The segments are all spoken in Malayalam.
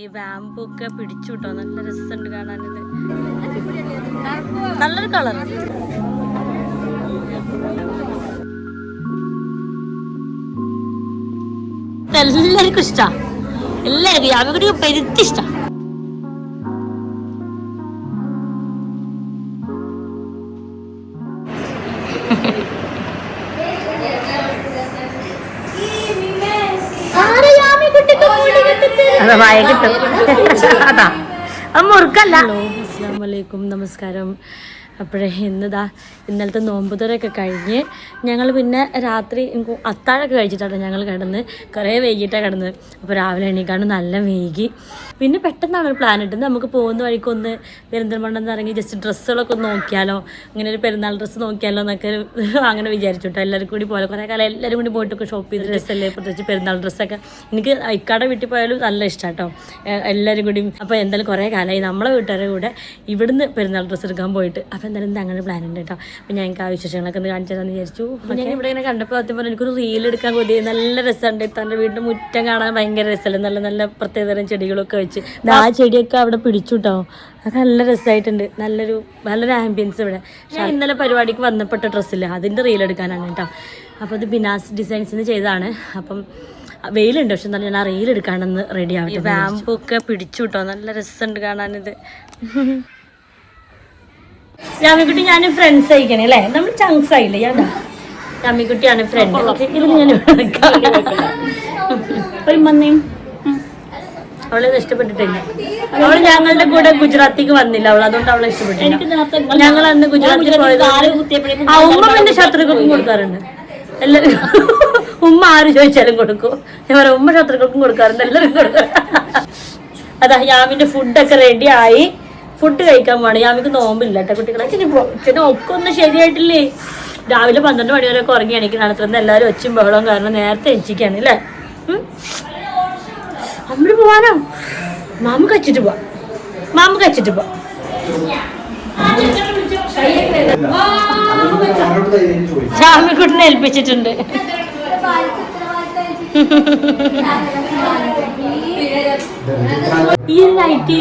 ഈ ബാമ്പു ഒക്കെ പിടിച്ചു കിട്ടോ നല്ല രസമുണ്ട് കാണാനിത്. നല്ലൊരു കളർ എല്ലാവർക്കും ഇഷ്ടാ. എല്ലാവർക്കും അവരുടെ പെരുത്തി വായ കിട്ടും അതാ. അത് മുറുക്കല്ല. അസ്സാം വലൈക്കും നമസ്കാരം. അപ്പോഴേ ഇന്നിതാ ഇന്നലത്തെ നോമ്പുതുറയൊക്കെ കഴിഞ്ഞ് ഞങ്ങൾ പിന്നെ രാത്രി അത്താഴൊക്കെ കഴിച്ചിട്ടാണ് ഞങ്ങൾ കിടന്ന് കുറേ വൈകിട്ടാണ് കിടന്നത് അപ്പോൾ രാവിലെ എണീക്കാണ് നല്ല വൈകി. പിന്നെ പെട്ടെന്നാണ് ഒരു പ്ലാൻ ഇട്ടത് നമുക്ക് പോകുന്ന വഴിക്ക് ഒന്ന് പെരിന്തൽമണ്ണെന്ന് ഇറങ്ങി ജസ്റ്റ് ഡ്രസ്സുകളൊക്കെ ഒന്ന് നോക്കിയാലോ ഇങ്ങനെ ഒരു പെരുന്നാൾ ഡ്രസ്സ് നോക്കിയാലോ എന്നൊക്കെ അങ്ങനെ വിചാരിച്ചു എല്ലാവർക്കും എല്ലാവരും കൂടി പോലെ കുറേ കാലം എല്ലാവരും കൂടി പോയിട്ടൊക്കെ ഷോപ്പ് ചെയ്ത് ഡ്രസ്സല്ലേ പ്രത്യേകിച്ച് പെരുന്നാൾ ഡ്രസ്സൊക്കെ എനിക്ക് ഇക്കാടെ വീട്ടിൽ പോയാലും നല്ല ഇഷ്ടമാണ് കേട്ടോ എല്ലാവരും കൂടി. അപ്പോൾ എന്തായാലും കുറേ കാലമായി. നമ്മളെ വീട്ടുകാരുടെ കൂടെ ഇവിടുന്ന് പെരുന്നാൾ ഡ്രസ്സ് എടുക്കാൻ പോയിട്ട്. അപ്പോൾ എന്തായാലും ഇത് അങ്ങനെ പ്ലാൻ ഉണ്ട് കേട്ടോ. അപ്പോൾ ഞങ്ങൾക്ക് ആ വിശേഷങ്ങളൊക്കെ ഒന്ന് കാണിച്ചു തരാമെന്ന് വിചാരിച്ചു. ഞാൻ ഇവിടെ ഇങ്ങനെ കണ്ടപ്പോൾ സത്യം പറഞ്ഞു എനിക്കൊരു റീൽ എടുക്കാൻ കൊതി. നല്ല രസമുണ്ട്. തന്റെ വീടിന്റെ മുറ്റം കാണാൻ ഭയങ്കര രസമല്ലേ? നല്ല നല്ല പ്രത്യേകതരം ചെടികളൊക്കെ വെച്ച്. ആ ചെടിയൊക്കെ അവിടെ പിടിച്ചു കേട്ടോ അതൊക്കെ നല്ല രസമായിട്ടുണ്ട് നല്ലൊരു നല്ലൊരു ആംബിയൻസ് ഇവിടെ. ഞാൻ ഇന്നലെ പരിപാടിക്ക് വന്നപ്പെട്ട ഡ്രസ്സില്ല അതിന്റെ റീൽ എടുക്കാനാണ് കേട്ടോ. അപ്പോൾ അത് ബിനാസ് ഡിസൈൻസ് ഡിസൈൻസിന് ചെയ്താണ് അപ്പം വെയിലുണ്ട്. പക്ഷെ എന്നാലും ഞാൻ ആ റീൽ എടുക്കാണെന്ന് റെഡി ആവട്ടെ ബാമ്പൊക്കെ പിടിച്ചു കേട്ടോ നല്ല രസമുണ്ട് കാണാനിത്. രാമിക്കുട്ടി ഞാൻ ഫ്രണ്ട്സ് അയക്കണേ അല്ലേ? നമ്മൾ ചങ്സ് ആയില്ലേ ഞാൻ രാമിക്കുട്ടിയാണ് ഫ്രണ്ട് ഇതിൽ ഞാൻ ഒരു മന്നയും അവളെ ഇഷ്ടപ്പെട്ടിട്ടില്ല. അവൾ ഞങ്ങളുടെ കൂടെ ഗുജറാത്തിക്ക് വന്നില്ല. അവൾ അതുകൊണ്ട് അവളെ ഇഷ്ടപ്പെട്ടില്ല. ഞങ്ങൾ അന്ന് ഗുജറാത്തിൽ പോയത് ആ ഉമ്മ പിന്നെ ശത്രുക്കൾക്കും കൊടുക്കാറുണ്ട്. എല്ലാവരും ഉമ്മ ആര് ചോദിച്ചാലും കൊടുക്കും. ഞാൻ പറയാം ഉമ്മ ശത്രുക്കൾക്കും കൊടുക്കാറുണ്ട് എല്ലാവരും കൊടുക്കും അതാ യാമിന്റെ ഫുഡൊക്കെ റെഡി ആയി. ഫുഡ് കഴിക്കാൻ പോവാണ് യാമിക്ക് നോമ്പില്ല കേട്ടോ കുട്ടികളെ. ഇച്ചിരി ഒക്കെ ഒന്നും ശരിയായിട്ടില്ലേ? രാവിലെ പന്ത്രണ്ട് മണി വരെയൊക്കെ ഉറങ്ങി എണീക്കണം അത്രന്ന് എല്ലാവരും ഒച്ചും ബഹളവും കാരണം നേരത്തെ എണിച്ചിക്കാണ് അല്ലേ? അമ്മ പോവാനോ? മാമ കച്ചിട്ട് പോവാ. മാമ കച്ചിട്ട് പോവാ. ചാമിക്കുട്ടിനെ ഏൽപ്പിച്ചിട്ടുണ്ട്. ഈ ഒരു നൈറ്റി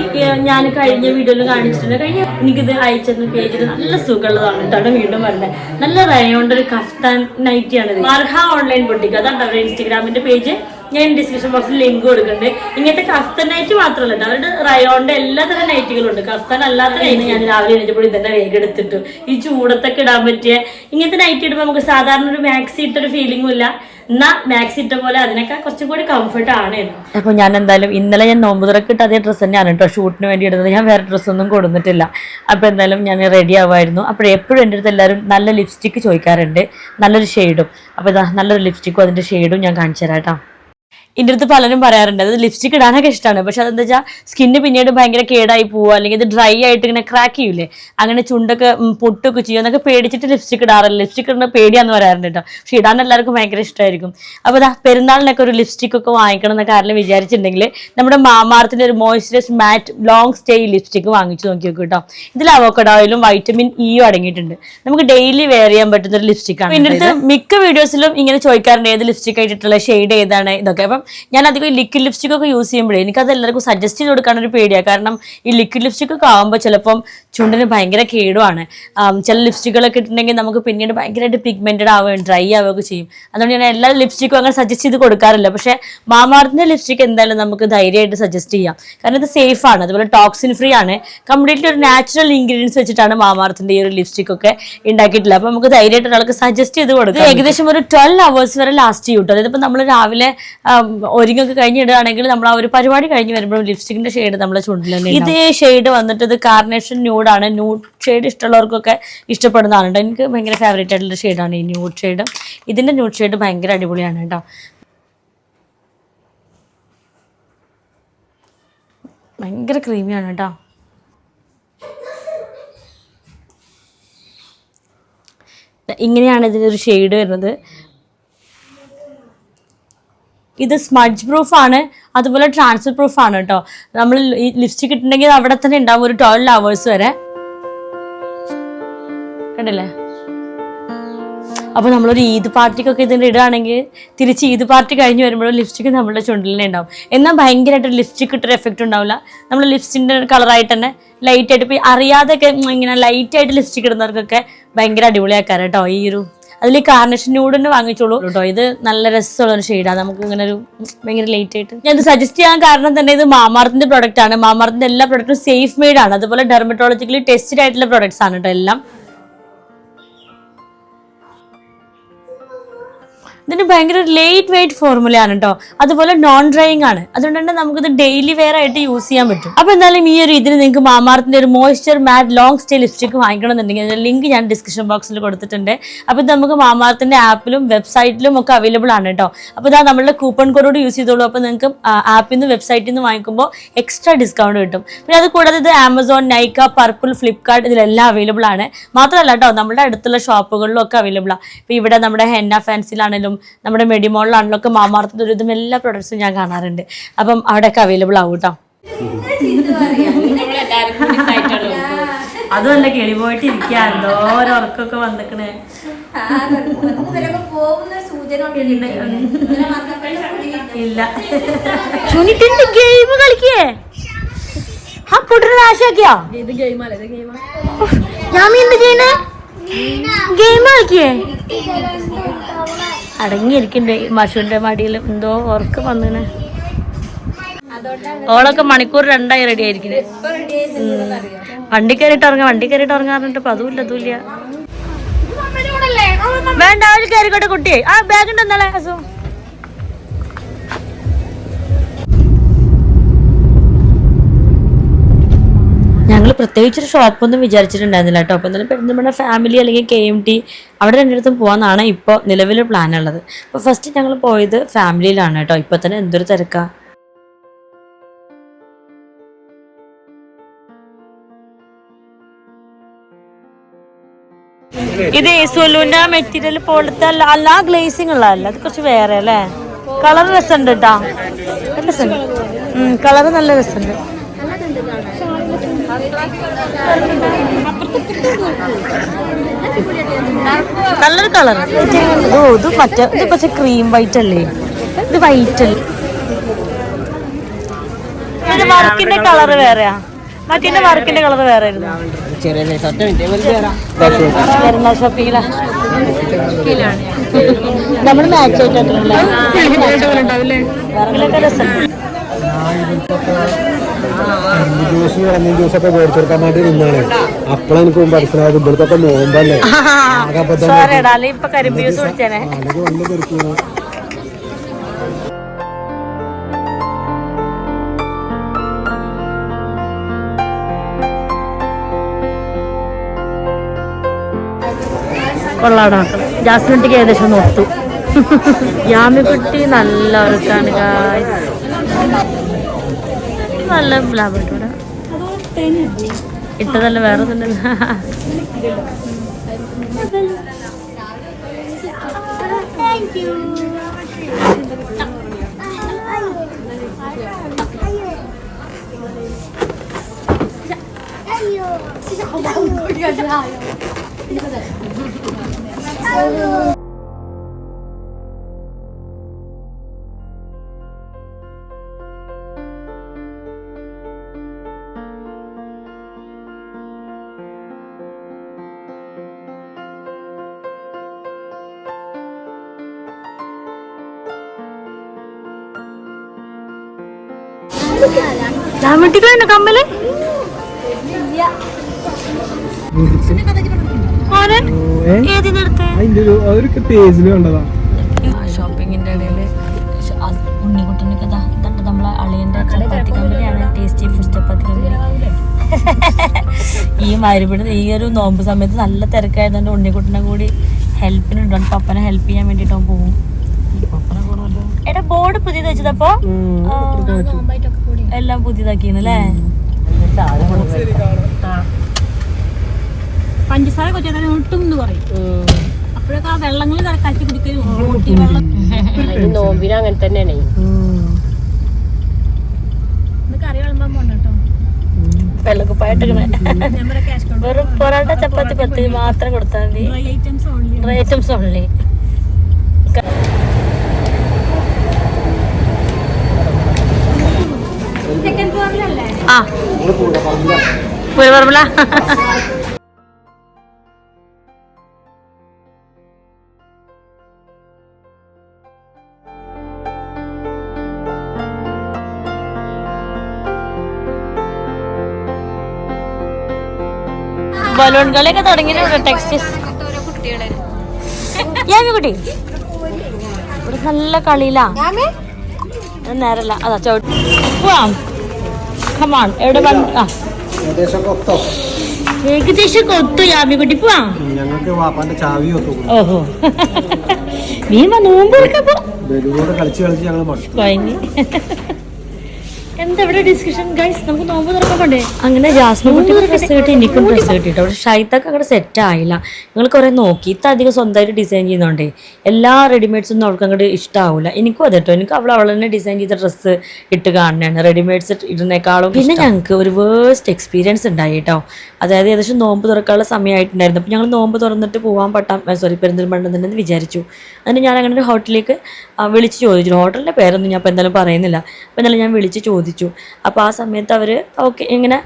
ഞാൻ കഴിഞ്ഞ വീഡിയോയിൽ കാണിച്ചിട്ടുണ്ട്. കഴിഞ്ഞ എനിക്കിത് അയച്ചിരുന്ന പേജിൽ നല്ല സുഖമുള്ളതാണ് കേട്ടോ. വീണ്ടും പറഞ്ഞത് നല്ല റയോണ്ട് ഒരു കഫ്താൻ നൈറ്റി ആണ് മർഹ ഓൺലൈൻ ബുട്ടിക്ക് അതാണ് അവരുടെ ഇൻസ്റ്റഗ്രാമിന്റെ പേജ് ഞാൻ ഡിസ്ക്രിപ്ഷൻ ബോക്സിൽ ലിങ്ക് കൊടുക്കുന്നുണ്ട്. ഇങ്ങനത്തെ കഫ്തൻ നൈറ്റ് മാത്രമല്ല അവരുടെ റയോണിന്റെ എല്ലാ തരം നൈറ്റുകളും ഉണ്ട്. കഫ്താൻ അല്ലാത്ത നൈറ്റ് ഞാൻ രാവിലെ എണീറ്റപ്പോൾ ഇതന്നെ വേഗം എടുത്തിട്ടു. ഈ ചൂടത്തൊക്കെ ഇടാൻ പറ്റിയ ഇങ്ങനത്തെ നൈറ്റ് ഇടുമ്പോൾ നമുക്ക് സാധാരണ ഒരു മാക്സി ഇട്ടൊരു ഫീലിംഗും ഇല്ല. എന്നാ മാക്സി ഇട്ട പോലെ അതിനൊക്കെ കുറച്ചും കൂടി കംഫർട്ട് ആണ് അപ്പൊ ഞാൻ എന്തായാലും ഇന്നലെ ഞാൻ നോമ്പ് തുറക്കിട്ട് അതേ ഡ്രസ്സ് തന്നെയാണ് കേട്ടോ ഷൂട്ടിന് വേണ്ടി ഇടുന്നത്. ഞാൻ വേറെ ഡ്രസ്സൊന്നും കൊടുത്തിട്ടില്ല. അപ്പൊ എന്തായാലും ഞാൻ റെഡി ആവുമായിരുന്നു. അപ്പോൾ എപ്പോഴും എന്റെ അടുത്ത് എല്ലാവരും നല്ല ലിപ്സ്റ്റിക്ക് ചോദിക്കാറുണ്ട്. നല്ലൊരു ഷെയ്ഡും അപ്പോൾ ഇതാ നല്ലൊരു ലിപ്സ്റ്റിക്കും അതിന്റെ ഷെയ്ഡും ഞാൻ കാണിച്ചു തരാം കേട്ടോ. എന്റെ അടുത്ത് പലരും പറയാറുണ്ട്. അത് ലിപ്സ്റ്റിക് ഇടാനൊക്കെ ഇഷ്ടമാണ് പക്ഷെ അതെന്താ വെച്ചാൽ സ്കിന്ന് പിന്നീട് ഭയങ്കര കേടായി പോവുക അല്ലെങ്കിൽ ഇത് ഡ്രൈ ആയിട്ട് ഇങ്ങനെ ക്രാക്ക് ചെയ്യൂലേ? അങ്ങനെ ചുണ്ടൊക്കെ പൊട്ടൊക്കെ ചെയ്യും. എന്നൊക്കെ പേടിച്ചിട്ട് ലിപ്സ്റ്റിക് ഇടാറില്ല. ലിപ്സ്റ്റിക് ഇടുന്ന പേടിയാന്ന് പറയാറുണ്ട് കേട്ടോ. പക്ഷെ ഇടാൻ എല്ലാവർക്കും ഭയങ്കര ഇഷ്ടമായിരിക്കും അപ്പോൾ ഇതാ പെരുന്നാളിനൊക്കെ ഒരു ലിപ്സ്റ്റിക് ഒക്കെ വാങ്ങിക്കണം എന്നൊക്കെ ആരെങ്കിലും വിചാരിച്ചിട്ടുണ്ടെങ്കിൽ നമ്മുടെ മാമാർത്തിന്റെ ഒരു moisturise matte long stay lipstick വാങ്ങിച്ചു നോക്കി നോക്കും കേട്ടോ. ഇതിൽ അവോക്കഡോ ഓയിലും വൈറ്റമിൻ ഇയും അടങ്ങിയിട്ടുണ്ട്. നമുക്ക് ഡെയിലി വെയർ ചെയ്യാൻ പറ്റുന്ന ഒരു ലിപ്സ്റ്റിക് ആണ് എന്റെ അടുത്ത് മിക്ക വീഡിയോസിലും ഇങ്ങനെ ചോദിക്കാറുണ്ട്. ഏത് ലിപ്സ്റ്റിക് ആയിട്ടുള്ള ഷെയ്ഡ് ഏതാണ്? ഇതൊക്കെ അപ്പം ഞാൻ അധികം ലിക്വിഡ് ലിപ്സ്റ്റിക് ഒക്കെ യൂസ് ചെയ്യുമ്പോഴേ എനിക്കത് എല്ലാവർക്കും സജസ്റ്റ് ചെയ്ത് കൊടുക്കാൻ ഒരു പേടിയാണ് കാരണം ഈ ലിക്വിഡ് ലിപ്സ്റ്റിക് ഒക്കെ ആകുമ്പോൾ ചിലപ്പം ചുണ്ടിന് ഭയങ്കര കേടുവാണ്. ചില ലിപ്സ്റ്റിക്കുകളൊക്കെ ഇട്ടിട്ടുണ്ടെങ്കിൽ നമുക്ക് പിന്നീട് ഭയങ്കരമായിട്ട് പിഗ്മെന്റഡ് ആവുകയും ഡ്രൈ ആവുകയൊക്കെ ചെയ്യും. അതുകൊണ്ട് ഞാൻ എല്ലാ ലിപ്സ്റ്റിക്കും അങ്ങനെ സജസ്റ്റ് ചെയ്ത് കൊടുക്കാറില്ല. പക്ഷേ മാമാർത്തിന്റെ ലിപ്സ്റ്റിക് എന്തായാലും നമുക്ക് ധൈര്യമായിട്ട് സജസ്റ്റ് ചെയ്യാം. കാരണം ഇത് സേഫ് ആണ്. അതുപോലെ ടോക്സിൻ ഫ്രീ ആണ്. കംപ്ലീറ്റ്ലി ഒരു നാച്ചുറൽ ഇൻഗ്രീഡിയൻസ് വെച്ചിട്ടാണ് മാമാർത്തിന്റെ ഈ ഒരു ലിപ്സ്റ്റിക് ഒക്കെ ഉണ്ടാക്കിയിട്ടില്ല അപ്പോൾ നമുക്ക് ധൈര്യമായിട്ട് ഒരാൾക്ക് സജസ്റ്റ് ചെയ്ത് കൊടുക്കാം. ഏകദേശം ഒരു ട്വൽവ് അവേഴ്സ് വരെ ലാസ്റ്റ് ചെയ്യും കേട്ടോ അതായത് ഇപ്പം നമ്മൾ രാവിലെ ഒരുങ്ങൊക്കെ കഴിഞ്ഞിടുകയാണെങ്കിൽ നമ്മൾ ആ ഒരു പരിപാടി കഴിഞ്ഞ് വരുമ്പോൾ ലിപ്സ്റ്റിക്കിന്റെ ഷെയ്ഡ് നമ്മളെ ചുണ്ടിൽ ഇതേ ഷെയ്ഡ് വന്നിട്ട് ഇത് കാർണേഷൻ ന്യൂഡാണ് ന്യൂഡ് ഷെയ്ഡ് ഇഷ്ടമുള്ളവർക്കൊക്കെ ഇഷ്ടപ്പെടുന്നതാണ് കേട്ടോ. എനിക്ക് ഭയങ്കര ഫേവറേറ്റ് ആയിട്ടുള്ള ഷെയ്ഡാണ് ഈ ന്യൂഡ് ഷെയ്ഡ് ഇതിന്റെ ന്യൂഡ് ഷെയ്ഡ് ഭയങ്കര അടിപൊളിയാണ് കേട്ടോ. ഭയങ്കര ക്രീമിയാണ് കേട്ടോ. ഇങ്ങനെയാണ് ഇതിന്റെ ഒരു ഷെയ്ഡ് വരുന്നത്. ഇത് സ്മഡ്ജ് പ്രൂഫ് ആണ് അതുപോലെ ട്രാൻസ്ഫർ പ്രൂഫ് ആണ് കേട്ടോ നമ്മൾ ഈ ലിപ്സ്റ്റിക് ഇട്ടിട്ടുണ്ടെങ്കിൽ അവിടെ തന്നെ ഉണ്ടാവും ഒരു ട്വൽവ് അവേഴ്സ് വരെ. കണ്ടില്ലേ? അപ്പോൾ നമ്മളൊരു ഈദ് പാർട്ടിക്കൊക്കെ ഇതിന്റെ ഇടുകയാണെങ്കിൽ തിരിച്ച് ഈദ് പാർട്ടി കഴിഞ്ഞ് വരുമ്പോഴും ലിപ്സ്റ്റിക് നമ്മുടെ ചുണ്ടിലെ ഉണ്ടാവും. എന്നാൽ ഭയങ്കരമായിട്ട് ലിപ്സ്റ്റിക് ഇട്ടൊരു എഫക്റ്റ് ഉണ്ടാവില്ല. നമ്മൾ ലിപ്സ്റ്റിന്റെ കളറായിട്ട് തന്നെ ലൈറ്റായിട്ട് ഇപ്പോൾ അറിയാതെയൊക്കെ ഇങ്ങനെ ലൈറ്റായിട്ട് ലിപ്സ്റ്റിക് ഇടുന്നവർക്കൊക്കെ ഭയങ്കര അടിപൊളിയാക്കാറ് കേട്ടോ ഈ ഒരു അതിൽ കാർണിഷ് തന്നെ വാങ്ങിച്ചോളൂ കേട്ടോ. ഇത് നല്ല രസമുള്ള ഒരു ഷെയ്ഡാണ് നമുക്ക് ഇങ്ങനെ ഒരു ഭയങ്കര ലേറ്റ് ആയിട്ട്. ഞാൻ ഇത് സജസ്റ്റ് ചെയ്യാൻ കാരണം തന്നെ ഇത് മാമാർത്തിന്റെ പ്രൊഡക്റ്റ് ആണ്. മാമാർത്തിന്റെ എല്ലാ പ്രൊഡക്റ്റും സേഫ് മെയ്ഡ് ആണ്. അതുപോലെ ഡെർമറ്റോളജിക്കലി ടെസ്റ്റഡ് ആയിട്ടുള്ള പ്രൊഡക്ട്സ് ആണ് കേട്ടോ എല്ലാം. ഇതിന് ഭയങ്കര ലേറ്റ് വെയിറ്റ് ഫോർമുലയാണ് കേട്ടോ അതുപോലെ നോൺ ഡ്രൈയിങ് ആണ്. അതുകൊണ്ട് തന്നെ നമുക്കിത് ഡെയിലി വെയർ ആയിട്ട് യൂസ് ചെയ്യാൻ പറ്റും. അപ്പൊ എന്തായാലും ഈ ഒരു ഇതിന് നിങ്ങൾക്ക് മാമാർത്തിന്റെ ഒരു moisture matte long stay lipstick വാങ്ങിക്കണമെന്നുണ്ടെങ്കിൽ അതിന്റെ ലിങ്ക് ഞാൻ ഡിസ്ക്രിപ്ഷൻ ബോക്സിൽ കൊടുത്തിട്ടുണ്ട്. അപ്പൊ ഇത് നമുക്ക് മാമാർത്തിന്റെ ആപ്പിലും വെബ്സൈറ്റിലും ഒക്കെ അവൈലബിൾ ആണ് കേട്ടോ അപ്പൊ ഇതാ നമ്മളുടെ കൂപ്പൺ കോഡ് യൂസ് ചെയ്തോളൂ. അപ്പൊ നിങ്ങൾക്ക് ആപ്പിൽ നിന്ന് വെബ്സൈറ്റിൽ നിന്ന് വാങ്ങിക്കുമ്പോൾ എക്സ്ട്രാ ഡിസ്കൗണ്ട് കിട്ടും. പിന്നെ അത് കൂടാതെ ഇത് ആമസോൺ നൈക്ക പർപ്പിൾ ഫ്ലിപ്കാർട്ട് ഇതിലെല്ലാം അവൈലബിൾ ആണ്. മാത്രമല്ല കേട്ടോ നമ്മുടെ അടുത്തുള്ള ഷോപ്പുകളിലും ഒക്കെ അവൈലബിൾ ആണ് ഇപ്പൊ ഇവിടെ നമ്മുടെ ഹെന്ന ഫാൻസിലാണെങ്കിലും നമ്മുടെ മെഡിമോളിലാണെങ്കിലും ഒക്കെ മാമാർത്ത ദുരിതം ഇതും എല്ലാ പ്രൊഡക്ട്സും ഞാൻ കാണാറുണ്ട്. അപ്പം അവിടെയൊക്കെ അവൈലബിൾ ആവും കേട്ടോ അതുമല്ല കിളി പോയിട്ട് വന്നിക്കണേ. ഇല്ല ഗെയിം കളിക്കേ? ആ നാശാക്കിയോ ഞാൻ എന്ത് ചെയ്യണേ ഗെയിം കളിക്കേ അടങ്ങിയിരിക്കണ്ടേ. മഷുവിന്റെ മടിയിൽ എന്തോ ഉറക്കം വന്നിന്. ഓളൊക്കെ മണിക്കൂർ രണ്ടായി റെഡി ആയിരിക്കണേ. വണ്ടി കയറിയിട്ട് ഇറങ്ങാം വണ്ടി കയറിയിട്ട് ഇറങ്ങാറുണ്ട് അപ്പൊ അതുമില്ല അതുമില്ല വേണ്ട അവർ കയറിക്കോട്ടെ കുട്ടിയെ. ആ ബാഗ് ഉണ്ട് എന്നാലേ അസു? ഞങ്ങൾ പ്രത്യേകിച്ചൊരു ഷോപ്പൊന്നും വിചാരിച്ചിട്ടുണ്ടായിരുന്നില്ല കേട്ടോ. അപ്പോൾ എന്തായാലും പെരുന്തൽമണ്ണ ഫാമിലി അല്ലെങ്കിൽ കെ എം ടി അവിടെ രണ്ടിടത്തും പോകാമെന്നാണ് ഇപ്പോൾ നിലവിലെ പ്ലാൻ ഉള്ളത്. അപ്പോൾ ഫസ്റ്റ് ഞങ്ങൾ പോയത് ഫാമിലിയിലാണ് കേട്ടോ. ഇപ്പോൾ തന്നെ എന്തൊരു തിരക്കാണ് ഇത് സുലുവിന്റെ മെറ്റീരിയൽ പോലത്തെ അല്ല അല്ല ഗ്ലേസിംഗ് ഉള്ളതല്ല? അത് കുറച്ച് വേറെ അല്ലേ? കളർ രസമുണ്ട് കേട്ടോ. രസമുണ്ട്. കളർ നല്ല രസമുണ്ട്. നല്ലൊരു കളർ. ഓ ഇത് മറ്റേ ഇത് പക്ഷെ ക്രീം വൈറ്റ് അല്ലേ? ഇത് വൈറ്റ് അല്ലേ? ഇത് വർക്കിന്റെ കളർ വേറെയാ. മറ്റേ വർക്കിന്റെ കളർ വേറെ ആയിരുന്നു പെരുന്നാൾ ഷോപ്പിങ്ങിലാ. നമ്മൾ മാച്ച് ആയിട്ടുണ്ടല്ലേ ജ്യൂസ് ഇളനീ ജ്യൂസൊക്കെ മേടിച്ചെടുക്കാൻ വേണ്ടി നിന്നാണ്. അപ്പോഴാണ് എനിക്ക് മനസ്സിലായത് ഇവിടുത്തെ നോമ്പല്ലേ. അല്ലെങ്കിൽ വല്ല തെറിക്കുന്നു കൊള്ളാടോ. ജാസ്മിൻട്ടിക്ക് ഏകദേശം ഒന്ന് ഒത്തു യാമിക്കുട്ടി നല്ല ഉറക്കാണ് guys. നല്ല ലാഭട്ടൂടെ ഇട്ടതല്ല വേറെ ഒന്നുമില്ല യാമിട്ടിക്ക് വേണ്ട കമ്മൽ? ഷോപ്പിങ്ങിന്റെ ഇടയിൽ ഉണ്ണിക്കുട്ടിന്റെ കഥ ഇതുണ്ട് നമ്മളെ അളിയന്റെ ചപ്പാത്തി കമ്പനിയാണ് ടേസ്റ്റി ഫുഡ് ചപ്പാത്തി കമ്പനി. ഈ മരുപിടുന്ന ഈ ഒരു നോമ്പ് സമയത്ത് നല്ല തിരക്കായതുകൊണ്ട് ഉണ്ണിക്കുട്ടനെ കൂടി ഹെൽപ്പിനുണ്ട് പപ്പനെ ഹെൽപ്പ് ചെയ്യാൻ വേണ്ടിട്ടോ പോകും എടാ ബോർഡ് പുതിയത് വെച്ചതപ്പോ എല്ലാം പുതിയതാക്കിന്നല്ലേ പഞ്ചസാര കൊച്ചാൽ ഒട്ടും എന്ന് പറയും. അപ്പോഴൊക്കെ ആ വെള്ളങ്ങൾ കലക്കി കുടിക്കലും. ഊട്ടി വെള്ളം. നോമ്പിന് അങ്ങനെ തന്നെയാണ്. വെറും പൊറോട്ട ചപ്പാത്തി പത്ത് മാത്രം കൊടുത്താൽ മതി. Items only items only second ഫ്ലോറിലല്ലേ ആ. പുരപറമ്പല ബലൂൺ കളിയൊക്കെ തുടങ്ങിയിട്ടുണ്ട് ടെക്സ്റ്റ് ഓരോ കുട്ടികളെ ഞാൻ കുട്ടി. ഇവിടെ നല്ല കളിയിലാ. നേരല്ല. അതാ ചവിട്ടി. പോവാം കമാൺ എവിടെ ആ. ഏകദേശം ഒത്തു. യാമിക്കുട്ടി പോവാം? ഞങ്ങൾക്ക് വാപ്പാന്റെ ചാവി ഓഹോ. നീ നോമ്പ് കളിച്ച് കളിച്ച് ഞങ്ങൾ കഴിഞ്ഞ് എന്താ ഇവിടെ ഡിസ്കഷൻ ഗൈസ് നമുക്ക് നോമ്പ് തുറക്കണ്ടേ അങ്ങനെ ജാസ്മിൻ കുട്ടിക്ക് ഡ്രസ് കിട്ടി എനിക്കും ഡ്രസ് കിട്ടിട്ടോ പക്ഷെ ഷൈത്തൊക്കെ അവിടെ സെറ്റ് ആയില്ല. നിങ്ങൾ കുറെ നോക്കി. ഇത്ര അധികം സ്വന്തമായിട്ട് ഡിസൈൻ ചെയ്യുന്നോണ്ടേ. എല്ലാ റെഡിമെയ്ഡ്സ് ഒന്നും അവൾക്ക് അങ്ങോട്ട് ഇഷ്ടാവില്ല എനിക്കും അതെ കേട്ടോ. എനിക്ക് അവൾ അവൾ തന്നെ ഡിസൈൻ ചെയ്ത ഡ്രസ്സ് ഇട്ട് കാണുന്നതാണ്. റെഡിമെയ്ഡ്സ് ഇടുന്നേക്കാളും പിന്നെ ഞങ്ങൾക്ക് ഒരു വേസ്റ്റ് എക്സ്പീരിയൻസ് ഉണ്ടായി കേട്ടോ. അതായത് ഏകദേശം നോമ്പ് തുറക്കാനുള്ള സമയമായിട്ടുണ്ടായിരുന്നു. അപ്പോൾ ഞങ്ങൾ നോമ്പ് തുറന്നിട്ട് പോകാൻ പറ്റാം സോറി പെരിന്തൽമണ്ണ തന്നെ വിചാരിച്ചു. അതിന് ഞാൻ അങ്ങനെ ഒരു ഹോട്ടലിലേക്ക് വിളിച്ച് ചോദിച്ചു. ഹോട്ടലിന്റെ പേരൊന്നും ഞാൻ ഇപ്പോൾ എന്തായാലും പറയുന്നില്ല. അപ്പോൾ എന്തായാലും ഞാൻ വിളിച്ച് ചോദിച്ചു. അപ്പോൾ ആ സമയത്ത് അവർ ഓക്കെ ഇങ്ങനെ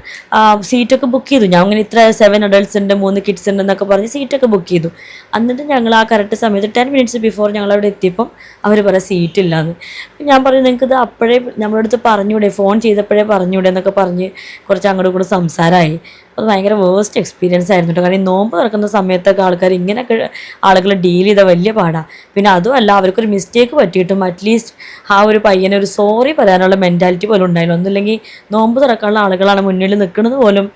സീറ്റൊക്കെ ബുക്ക് ചെയ്തു. ഞാൻ അങ്ങനെ ഇത്ര സെവൻ അഡൾട്ട്സ് ഉണ്ട് മൂന്ന് കിഡ്സ് ഉണ്ട് എന്നൊക്കെ പറഞ്ഞ് സീറ്റൊക്കെ ബുക്ക് ചെയ്തു. എന്നിട്ട് ഞങ്ങൾ ആ കറക്റ്റ് സമയത്ത് ടെൻ മിനിറ്റ്സ് ബിഫോർ ഞങ്ങൾ അവിടെ എത്തിയപ്പം അവർ പറയാം സീറ്റ് ഇല്ലാന്ന്. ഞാൻ പറഞ്ഞു നിങ്ങൾക്ക് ഇത് അപ്പോഴേ നമ്മുടെ അടുത്ത് പറഞ്ഞൂടെ ഫോൺ ചെയ്തപ്പോഴേ പറഞ്ഞൂടെ എന്നൊക്കെ പറഞ്ഞ് കുറച്ച് അങ്ങോട്ടും കൂടെ സംസാരമായി അത് ഭയങ്കര വേസ്റ്റ് എക്സ്പീരിയൻസ് ആയിരുന്നു കേട്ടോ. കാരണം ഈ നോമ്പ് തുറക്കുന്ന സമയത്തൊക്കെ ആൾക്കാർ ഇങ്ങനെയൊക്കെ ആളുകൾ ഡീൽ ചെയ്ത വലിയ പാടാണ് പിന്നെ അതുമല്ല അവർക്കൊരു മിസ്റ്റേക്ക് പറ്റിയിട്ടും അറ്റ്ലീസ്റ്റ് ആ ഒരു പയ്യനെ ഒരു സോറി പറയാനുള്ള മെന്റാലിറ്റി പോലും ഉണ്ടായിരുന്നു ഒന്നുമില്ലെങ്കിൽ നോമ്പ് തുറക്കാനുള്ള ആളുകളാണ് മുന്നിൽ നിൽക്കുന്നത് പോലും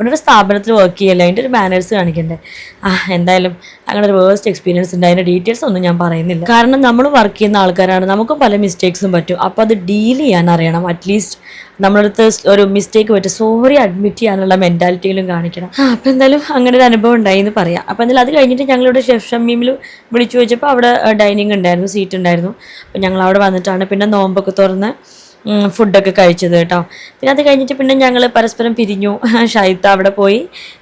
ഒരു സ്ഥാപനത്തിൽ വർക്ക് ചെയ്യല്ലേ? അതിന്റെ ഒരു മാനേഴ്സ് കാണിക്കണ്ടേ? ആ എന്തായാലും അങ്ങനെ ഒരു വേസ്റ്റ് എക്സ്പീരിയൻസ് ഉണ്ട്. അതിന്റെ ഡീറ്റെയിൽസ് ഒന്നും ഞാൻ പറയുന്നില്ല. കാരണം നമ്മൾ വർക്ക് ചെയ്യുന്ന ആൾക്കാരാണ്. നമുക്കും പല മിസ്റ്റേക്സും പറ്റും. അപ്പോൾ അത് ഡീൽ ചെയ്യാൻ അറിയണം. അറ്റ്ലീസ്റ്റ് നമ്മളടുത്ത് ഒരു മിസ്റ്റേക്ക് പറ്റും. സോറി അഡ്മിറ്റ് ചെയ്യാനുള്ള മെന്റാലിറ്റിയിലും കാണിക്കണം. അപ്പോൾ എന്തായാലും അങ്ങനെ ഒരു അനുഭവം ഉണ്ടായി എന്ന് പറയാം. അപ്പോൾ എന്തായാലും അത് കഴിഞ്ഞിട്ട് ഞങ്ങളിവിടെ ഷെഫ് ഷമ്മീമിൽ വിളിച്ചു ചോദിച്ചപ്പോൾ അവിടെ ഡൈനിങ് ഉണ്ടായിരുന്നു സീറ്റ് ഉണ്ടായിരുന്നു. അപ്പോൾ ഞങ്ങൾ അവിടെ വന്നിട്ടാണ്. പിന്നെ നോമ്പൊക്കെ തുറന്ന് ഫുഡൊക്കെ കഴിച്ചത് കേട്ടോ. പിന്നെ അത് കഴിഞ്ഞിട്ട് പിന്നെ ഞങ്ങൾ പരസ്പരം പിരിഞ്ഞു. ഷൈത്ത അവിടെ പോയി.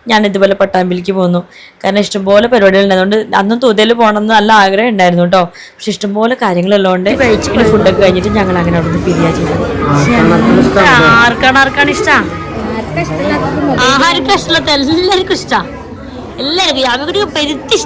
ഞാൻ ഇതുപോലെ പട്ടാമ്പിലേക്ക് പോന്നു. കാരണം ഇഷ്ടംപോലെ പരിപാടികളുണ്ട് അതുകൊണ്ട് അന്നും തുതയിൽ പോകണമെന്ന് നല്ല ആഗ്രഹം ഉണ്ടായിരുന്നു കേട്ടോ. പക്ഷെ ഇഷ്ടംപോലെ കാര്യങ്ങളുള്ളതുകൊണ്ട് കഴിച്ചിട്ട് ഫുഡൊക്കെ കഴിഞ്ഞിട്ട് ഞങ്ങൾ അങ്ങനെ അവിടെ നിന്ന് പിരിയാ ചെയ്തത്. ആർക്കാണ് ആർക്കാണ് ഇഷ്ടം? ആഹാരക്കും ഇഷ്ടമില്ലാത്ത എല്ലാവർക്കും ഇഷ്ടം. എല്ലാവർക്കും യാതൊരു പെരുത്തി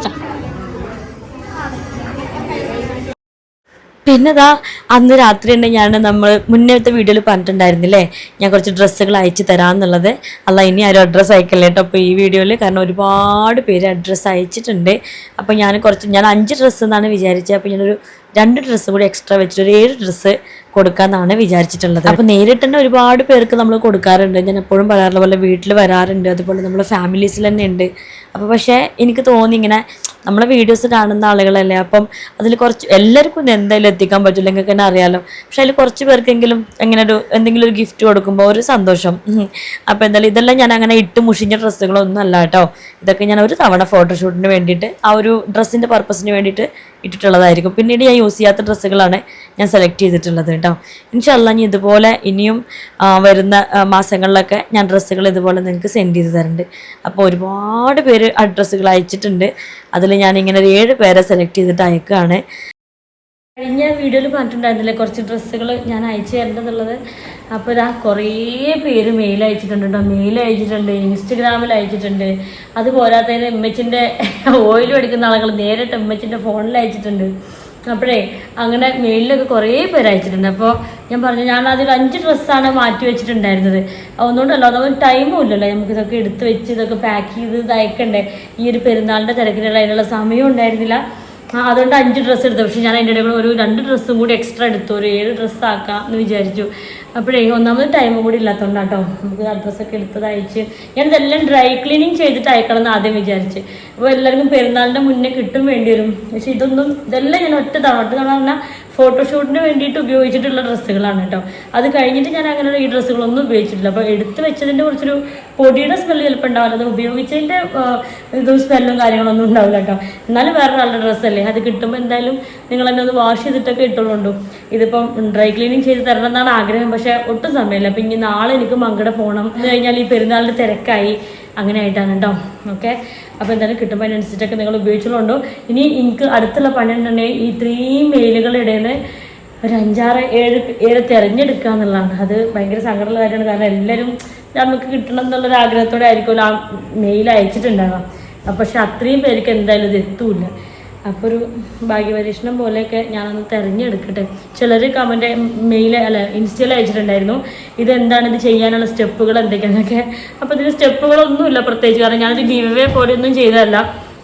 ഇഷ്ടം പിന്നെ ദാ അന്ന് രാത്രി തന്നെ ഞാൻ നമ്മൾ മുന്നേത്തെ വീഡിയോയിൽ പറഞ്ഞിട്ടുണ്ടായിരുന്നില്ലേ? ഞാൻ കുറച്ച് ഡ്രസ്സുകൾ അയച്ചു തരാമെന്നുള്ളത് അല്ല ഇനി ആരും അഡ്രസ്സ് അയക്കല്ലേ കേട്ടോ അപ്പോൾ ഈ വീഡിയോയിൽ കാരണം ഒരുപാട് പേര് അഡ്രസ്സ് അയച്ചിട്ടുണ്ട്. അപ്പോൾ ഞാൻ കുറച്ച് ഞാൻ അഞ്ച് ഡ്രസ്സ് എന്നാണ് വിചാരിച്ചത്. അപ്പോൾ ഞാനൊരു രണ്ട് ഡ്രസ്സ് കൂടി എക്സ്ട്രാ വെച്ചിട്ട് ഒരു ഏഴ് ഡ്രസ്സ് കൊടുക്കാമെന്നാണ് വിചാരിച്ചിട്ടുള്ളത്. അപ്പോൾ നേരിട്ട് തന്നെ ഒരുപാട് പേർക്ക് നമ്മൾ കൊടുക്കാറുണ്ട്. ഞാൻ എപ്പോഴും പറയാറുള്ള പോലെ വീട്ടിൽ വരാറുണ്ട്. അതുപോലെ നമ്മൾ ഫാമിലീസിൽ തന്നെ ഉണ്ട്. അപ്പോൾ പക്ഷേ എനിക്ക് തോന്നി ഇങ്ങനെ നമ്മളെ വീഡിയോസ് കാണുന്ന ആളുകളല്ലേ? അപ്പം അതിൽ കുറച്ച് എല്ലാവർക്കും എന്തായാലും എത്തിക്കാൻ പറ്റില്ല. നിങ്ങൾക്ക് തന്നെ അറിയാലോ. പക്ഷെ അതിൽ കുറച്ച് പേർക്കെങ്കിലും എങ്ങനെ ഒരു എന്തെങ്കിലും ഒരു ഗിഫ്റ്റ് കൊടുക്കുമ്പോൾ ഒരു സന്തോഷം. അപ്പോൾ എന്തായാലും ഇതെല്ലാം ഞാൻ അങ്ങനെ ഇട്ട് മുഷിഞ്ഞ ഡ്രസ്സുകളൊന്നും അല്ല കേട്ടോ. ഇതൊക്കെ ഞാൻ ഒരു തവണ ഫോട്ടോഷൂട്ടിന് വേണ്ടിയിട്ട് ആ ഒരു ഡ്രസ്സിന്റെ പർപ്പസിന് വേണ്ടിയിട്ട് ഇട്ടിട്ടുള്ളതായിരിക്കും. പിന്നീട് ഞാൻ യൂസ് ചെയ്യാത്ത ഡ്രസ്സുകളാണ് ഞാൻ സെലക്ട് ചെയ്തിട്ടുള്ളത് കേട്ടോ. ഇൻഷല്ല ഞാൻ ഇതുപോലെ ഇനിയും വരുന്ന മാസങ്ങളിലൊക്കെ ഞാൻ ഡ്രസ്സുകൾ ഇതുപോലെ നിങ്ങൾക്ക് സെൻഡ് ചെയ്ത് തരുന്നുണ്ട് അപ്പോൾ ഒരുപാട് പേര് ആ ഡ്രസ്സുകൾ അയച്ചിട്ടുണ്ട്. അതിൽ ഞാൻ ഇങ്ങനെ ഒരു ഏഴ് പേരെ സെലക്ട് ചെയ്തിട്ട് അയക്കുകയാണ്. കഴിഞ്ഞ വീഡിയോയിൽ പറഞ്ഞിട്ടുണ്ടായിരുന്നില്ലേ കുറച്ച് ഡ്രസ്സുകൾ ഞാൻ അയച്ചു തരേണ്ടതുള്ളത്? അപ്പോൾ ഇതാ കുറേ പേര് മെയിൽ അയച്ചിട്ടുണ്ട് കേട്ടോ മെയിൽ അയച്ചിട്ടുണ്ട് ഇൻസ്റ്റഗ്രാമിൽ അയച്ചിട്ടുണ്ട്. അത് പോരാത്തതിന് എമ്മച്ചിന്റെ ഓയിൽ എടുക്കുന്ന ആളുകൾ നേരിട്ട് എമ്മച്ചിന്റെ ഫോണിൽ അയച്ചിട്ടുണ്ട്. അപ്പോഴേ അങ്ങനെ മെയിലിലൊക്കെ കുറേ പേര് അയച്ചിട്ടുണ്ട്. അപ്പോൾ ഞാൻ പറഞ്ഞു ഞാൻ അതിൽ അഞ്ച് ഡ്രസ്സാണ് മാറ്റി വെച്ചിട്ടുണ്ടായിരുന്നത്. ഒന്നുകൊണ്ടല്ലോ അതൊന്നും ടൈമും ഇല്ലല്ലോ. നമുക്ക് ഇതൊക്കെ എടുത്ത് വെച്ച് ഇതൊക്കെ പാക്ക് ചെയ്ത് ഇത് അയക്കണ്ടേ ഈ ഒരു പെരുന്നാളിന്റെ തിരക്കിലുള്ള അതിനുള്ള സമയം ഉണ്ടായിരുന്നില്ല. അതുകൊണ്ട് അഞ്ച് ഡ്രസ്സ് എടുത്തു. പക്ഷെ ഞാൻ അതിന്റെ ഇടയിൽ ഒരു രണ്ട് ഡ്രസ്സും കൂടി എക്സ്ട്രാ എടുത്തു. ഒരു ഏഴ് ഡ്രസ്സ് ആക്കാം എന്ന് വിചാരിച്ചു. അപ്പോഴേ ഒന്നാമത് ടൈമും കൂടി ഇല്ലാത്തതുകൊണ്ടാട്ടോ നമുക്ക് ആ ഡ്രസ്സൊക്കെ എടുത്തത് അയച്ച്. ഞാൻ ഇതെല്ലാം ഡ്രൈ ക്ലീനിങ് ചെയ്തിട്ട് അയക്കണം എന്ന് ആദ്യം വിചാരിച്ച്. അപ്പോൾ എല്ലാവർക്കും പെരുന്നാളിന്റെ മുന്നേ കിട്ടും വേണ്ടി വരും. പക്ഷെ ഇതൊന്നും ഇതെല്ലാം ഞാൻ ഒറ്റ തവണ. ഒറ്റ തവണ പറഞ്ഞാൽ ഫോട്ടോഷൂട്ടിന് വേണ്ടിയിട്ട് ഉപയോഗിച്ചിട്ടുള്ള ഡ്രസ്സുകളാണ് കേട്ടോ. അത് കഴിഞ്ഞിട്ട് ഞാൻ അങ്ങനെയുള്ള ഈ ഡ്രസ്സുകളൊന്നും ഉപയോഗിച്ചിട്ടില്ല. അപ്പോൾ എടുത്തു വെച്ചതിന്റെ കുറച്ചൊരു പൊടിയുടെ സ്മെല്ല് ചിലപ്പോൾ ഉണ്ടാവില്ല. അത് ഉപയോഗിച്ചതിന്റെ ഇത് സ്മെല്ലും കാര്യങ്ങളൊന്നും ഉണ്ടാവില്ല കേട്ടോ. എന്നാലും വേറൊരാളുടെ ഡ്രസ്സല്ലേ? അത് കിട്ടുമ്പോൾ എന്തായാലും നിങ്ങൾ എന്നെ ഒന്ന് വാഷ് ചെയ്തിട്ടൊക്കെ ഇട്ടുള്ളൂ ഇതിപ്പം ഡ്രൈ ക്ലീനിങ് ചെയ്ത് തരണം എന്നാണ് ആഗ്രഹം. പക്ഷേ ഒട്ടും സമയമില്ല. അപ്പം ഇനി നാളെ എനിക്ക് മങ്കട പോകണം എന്ന് കഴിഞ്ഞാൽ ഈ പെരുന്നാളിന്റെ തിരക്കായി. അങ്ങനെ ആയിട്ടാണ് കേട്ടോ. ഓക്കെ അപ്പോൾ എന്തായാലും കിട്ടുമ്പോൾ അതിനനുസരിച്ചൊക്കെ നിങ്ങൾ ഉപയോഗിച്ചുകൊണ്ടോ ഇനി എനിക്ക് അടുത്തുള്ള പണി ഉണ്ടെങ്കിൽ ഈ ഇത്രയും മെയിലുകളുടെ ഒരു അഞ്ചാറ് ഏഴ് ഏഴ് തിരഞ്ഞെടുക്കുക എന്നുള്ളതാണ്. അത് ഭയങ്കര സങ്കടമുള്ള കാര്യമാണ്. കാരണം എല്ലാവരും നമുക്ക് കിട്ടണം എന്നുള്ളൊരു ആഗ്രഹത്തോടെ ആയിരിക്കുമല്ലോ ആ മെയിൽ അയച്ചിട്ടുണ്ടാകാം പക്ഷെ അത്രയും പേർക്ക് എന്തായാലും ഇത് എത്തൂല. അപ്പോൾ ഒരു ഭാഗ്യപരീക്ഷണം പോലെയൊക്കെ ഞാനൊന്ന് തിരഞ്ഞെടുക്കട്ടെ. ചിലർ കമന്റ് മെയിൽ അല്ല ഇൻസ്റ്റയിൽ അയച്ചിട്ടുണ്ടായിരുന്നു. ഇതെന്താണ്? ഇത് ചെയ്യാനുള്ള സ്റ്റെപ്പുകൾ എന്തൊക്കെയാണെന്നൊക്കെ അപ്പോൾ ഇതിന് സ്റ്റെപ്പുകളൊന്നുമില്ല പ്രത്യേകിച്ച്. കാരണം ഞാനൊരു ഗീവ് അവേ പോലെയൊന്നും ചെയ്തതല്ല.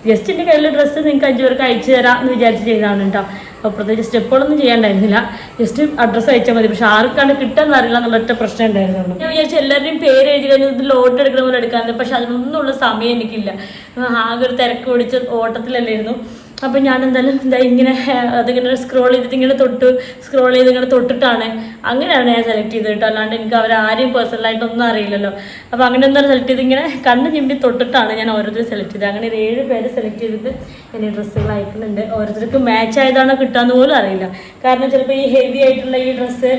ജസ്റ്റ് എന്റെ കയ്യിലെ ഡ്രസ്സ് നിങ്ങൾക്ക് അഞ്ച് പേർക്ക് അയച്ചു തരാം എന്ന് വിചാരിച്ച് ചെയ്തതാണ് കേട്ടോ അപ്പോൾ പ്രത്യേകിച്ച് സ്റ്റെപ്പുകളൊന്നും ചെയ്യാണ്ടായിരുന്നില്ല. ജസ്റ്റ് അഡ്രസ്സ് അയച്ചാൽ മതി. പക്ഷെ ആർക്കാണ് കിട്ടാൻ അറിയില്ല എന്നുള്ള പ്രശ്നം ഉണ്ടായിരുന്നുള്ളൂ. ഞാൻ വിചാരിച്ചു എല്ലാവരുടെയും പേര് എഴുതി കഴിഞ്ഞാൽ ലോഡ് എടുക്കണ പോലെ എടുക്കാമെന്ന് പക്ഷെ അതിനൊന്നുമുള്ള സമയം എനിക്കില്ല. ആകെ ഒരു തിരക്ക് പിടിച്ച് ഓട്ടത്തിലല്ലായിരുന്നു. അപ്പം ഞാൻ എന്തായാലും എന്താ ഇങ്ങനെ അതിങ്ങനെ സ്ക്രോൾ ചെയ്തിട്ട് ഇങ്ങനെ തൊട്ട് സ്ക്രോൾ ചെയ്ത് ഇങ്ങനെ തൊട്ടിട്ടാണ് അങ്ങനെയാണ് ഞാൻ സെലക്ട് ചെയ്ത് കേട്ടോ. അല്ലാണ്ട് എനിക്ക് അവരാരെയും പേഴ്സണലായിട്ടൊന്നും അറിയില്ലല്ലോ. അപ്പോൾ അങ്ങനെ എന്താണ് സെലക്ട് ചെയ്ത് ഇങ്ങനെ കണ്ണ് ചിമ്പി തൊട്ടിട്ടാണ് ഞാൻ ഓരോരുത്തരും സെലക്ട് ചെയ്തത്. അങ്ങനെ ഏഴ് പേര് സെലക്ട് ചെയ്തിട്ട് എന്റെ ഡ്രസ്സുകൾ അയക്കുന്നുണ്ട്. ഓരോരുത്തർക്ക് മാച്ച് ആയതാണോ കിട്ടാന്ന് പോലും അറിയില്ല. കാരണം ചിലപ്പോൾ ഈ ഹെവി ആയിട്ടുള്ള ഈ ഡ്രസ്സ്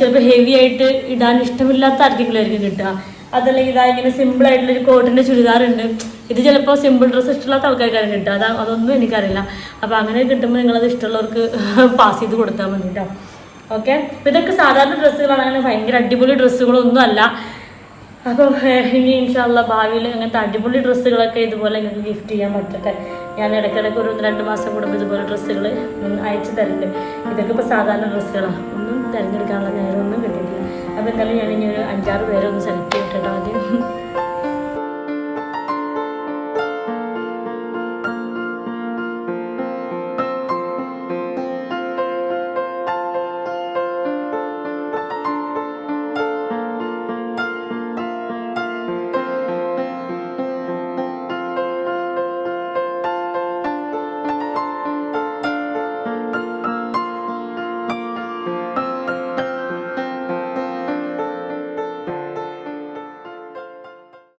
ചിലപ്പോൾ ഹെവി ആയിട്ട് ഇടാൻ ഇഷ്ടമില്ലാത്ത ആർക്കെങ്കിലും ആയിരിക്കും കിട്ടുക. അതല്ലെങ്കിൽ ഇതാ ഇങ്ങനെ സിമ്പിൾ ആയിട്ടുള്ള ഒരു കോട്ടിന്റെ ചുരിദാർ ഉണ്ട്. ഇത് ചിലപ്പോൾ സിമ്പിൾ ഡ്രസ്സ് ഇഷ്ടമില്ലാത്ത ആൾക്കാർക്കാരും കിട്ടുക അതാ അതൊന്നും എനിക്കറിയില്ല. അപ്പോൾ അങ്ങനെ കിട്ടുമ്പോൾ നിങ്ങളത് ഇഷ്ടമുള്ളവർക്ക് പാസ് ചെയ്ത് കൊടുത്താൽ മതി കേട്ടോ. ഓക്കെ അപ്പോൾ ഇതൊക്കെ സാധാരണ ഡ്രസ്സുകളാണ്. അങ്ങനെ ഭയങ്കര അടിപൊളി ഡ്രസ്സുകളൊന്നും അല്ല. അപ്പോൾ ഇനി ഇൻഷാല്ല ഭാവിയിൽ അങ്ങനത്തെ അടിപൊളി ഡ്രസ്സുകളൊക്കെ ഇതുപോലെ നിങ്ങൾക്ക് ഗിഫ്റ്റ് ചെയ്യാൻ പറ്റട്ടെ. ഞാൻ ഇടയ്ക്കിടയ്ക്ക് ഒരു രണ്ട് മാസം കൂടുമ്പോൾ ഇതുപോലെ ഡ്രസ്സുകൾ അയച്ചു തരുന്നുണ്ട് ഇതൊക്കെ ഇപ്പോൾ സാധാരണ ഡ്രസ്സുകളാണ് ഒന്നും തിരഞ്ഞെടുക്കാനുള്ള നേരമൊന്നും കിട്ടിയിട്ടില്ല. അപ്പോൾ എന്തായാലും ഞാൻ ഇനി ഒരു അഞ്ചാറ് പേരെ ഒന്ന്